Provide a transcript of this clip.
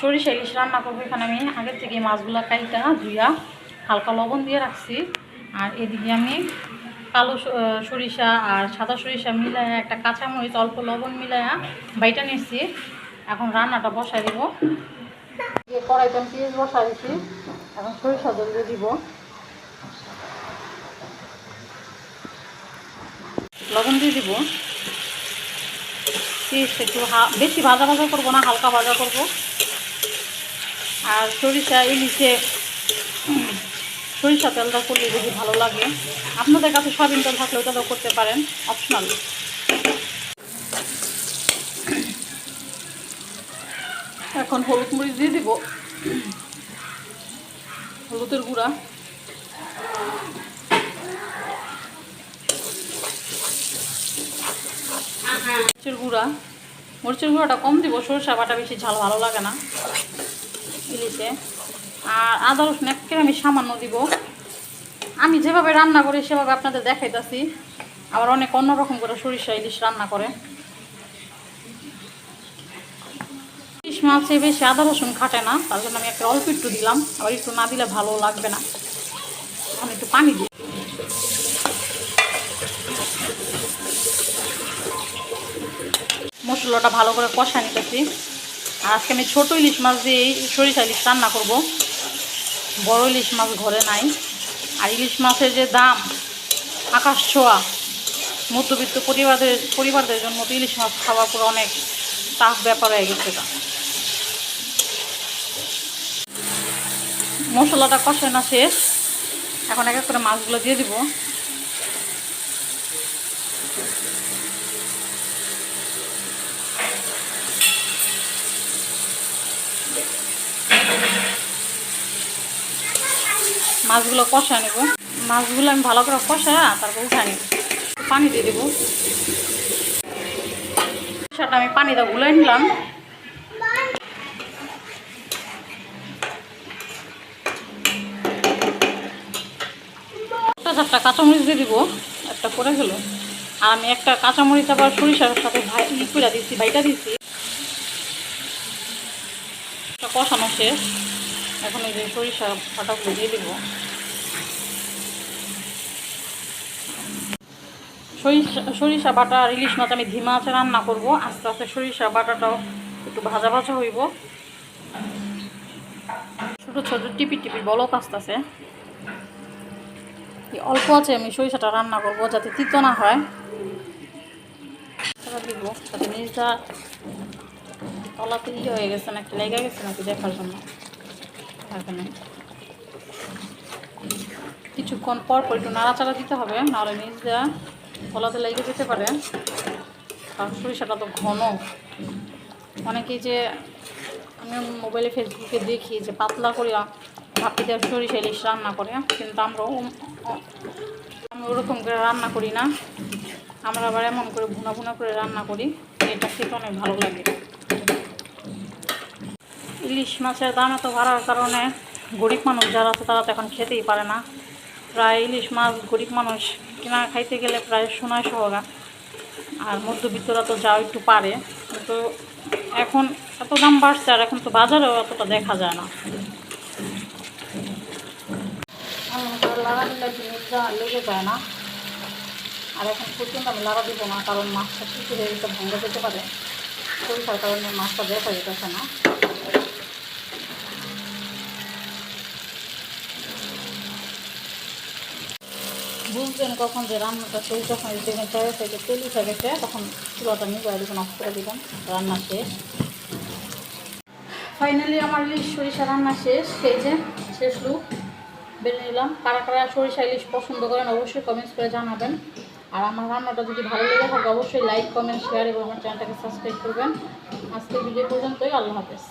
সরিষা ইলিশ রান্না করব এখানে আমি। আগের থেকে মাছগুলা কাইটা ধুইয়া হালকা লবণ দিয়ে রাখছি। আর এদিকে আমি কালো সরিষা আর সাদা সরিষা মিলায়া একটা কাঁচামরিচ, অল্প লবণ মিলায়া বাইটা নিয়েছি। এখন রান্নাটা বসাই দিব। কড়াইতে আমি পেঁয়াজ বসাই দিচ্ছি এখন সরিষা জল দিয়ে দিব। লবণ দিয়ে দিব। পেঁয়াজটা একটু বেশি ভাজা ভাজা করব না, হালকা ভাজা করব। আর সরিষা, ইলিশে, সরিষা তেলটা করলে যদি ভালো লাগে। আপনাদের কাছে সয়াবিন তেল থাকলে ওটাও করতে পারেন অপশনাল এখন হলুদ মরিচ দিয়ে দিব। হলুদের গুঁড়া। মরিচের গুঁড়া। মরিচের গুঁড়াটা কম দিব সরষা বাটা বেশি ঝাল ভালো লাগে না। ইলিশে আর আদা, রসুন একেবারে আমি সামান্য দিব। আমি যেভাবে রান্না করি, সেভাবে আপনাদের দেখাইতেছি। আবার অনেক অন্যরকম করে সরিষা ইলিশ রান্না করে। ইলিশ মাছে বেশি আদা, রসুন খাটে না, তার জন্য আমি একটা অল্প একটু দিলাম। আবার একটু না দিলে ভালো লাগবে না। এখন একটু পানি দিই। মশলাটা ভালো করে কষা নিতেছি। আজকে আমি ছোটো ইলিশ মাছ দিয়ে সরিষা ইলিশ রান্না করব। বড় ইলিশ মাছ ঘরে নাই। আর ইলিশ মাছের যে দাম, আকাশ ছোঁয়া। মধ্যবিত্ত পরিবারদের পরিবারদের জন্য তো ইলিশ মাছ খাওয়া পুরো অনেক টাফ ব্যাপার হয়ে গেছে এটা। মশলাটা কষে না শেষ। এখন এক এক করে মাছগুলো দিয়ে দিব। মাছগুলো কষা নেব। মাছগুলো আমি ভালো করে কষা তারপর উঠাই নেব। পানি দিয়ে দেবো। সেটা আমি পানিটা গুলাই নিলাম। একটা কাঁচামরিচ দিয়ে দিব, একটা পরে গেল। আর আমি একটা কাঁচামরিচ, আবার সরিষার সাথে ভাই করে দিচ্ছি বাইটা দিচ্ছি কষানো শেষ। এখন এই যে সরিষা ফাটাগুলো দিয়ে দিব। সরিষা সরিষা বাটা ইলিশ মাছ আমি ধিমা আছে রান্না করব। আস্তে আস্তে সরিষা বাটাটাও একটু ভাজা ভাজা হইব। ছোটো ছোটো টিপি টিপি বলক আসতেছে। অল্প আছে, আমি সরিষাটা রান্না করব যাতে তিতো না হয়। তলাতে ইয়ে হয়ে গেছে নাকি লেগে গেছে নাকি দেখার জন্য? কিছুক্ষণ পর পর একটু নাড়াচাড়া দিতে হবে, নাহলে নিজটা তলাতে লেগে যেতে পারে। কারণ সরিষাটা তো ঘন। অনেকেই যে আমি মোবাইলে ফেসবুকে দেখি যে পাতলা করিয়া ভাপি সরিষা ইলিশ রান্না করে, কিন্তু আমরা আমি ওরকম করে রান্না করি না। আমরা আবার এমন করে ভুনা ভুনা করে রান্না করি, এটা খেতে অনেক ভালো লাগে। ইলিশ মাছের দাম এত বাড়ার কারণে গরিব মানুষ যারা আছে তারা তো এখন খেতেই পারে না। প্রায় ইলিশ মাছ গরিব মানুষ কিনা খাইতে গেলে প্রায় সোনায় সহগা আর মধ্যবিত্তরা তো যাও একটু পারে। কিন্তু এখন এত দাম বাড়ছে আর এখন তো বাজারেও এতটা দেখা যায় না। লেগে যায় না। আর এখন পর্যন্ত আমি লাড়া দিব না, কারণ মাছটা কিছু হয়ে গেছে ভঙ্গে যেতে পারে? সরিষার কারণে মাছটা দেখা যেতেছে না। বুঝবেন কখন যে রান্নাটা শেষ, যখন দেখবেন চায়ে থেকে তেল উঠে গেছে, তখন চুলাটা নিয়ে দেবেন অফ করে দেবেন রান্না শেষ। ফাইনালি আমার ইলিশ সরিষা রান্না শেষ, এই যে শেষ লুক বেড়ে নিলাম। কারা কারা সরিষা ইলিশ পছন্দ করেন অবশ্যই কমেন্টস করে জানাবেন। আর আমার রান্নাটা যদি ভালো লেগে থাকে, অবশ্যই লাইক কমেন্ট শেয়ার এবং আমার চ্যানেলটাকে সাবস্ক্রাইব করবেন। আজকের ভিডিও পর্যন্তই, আল্লাহ হাফেজ।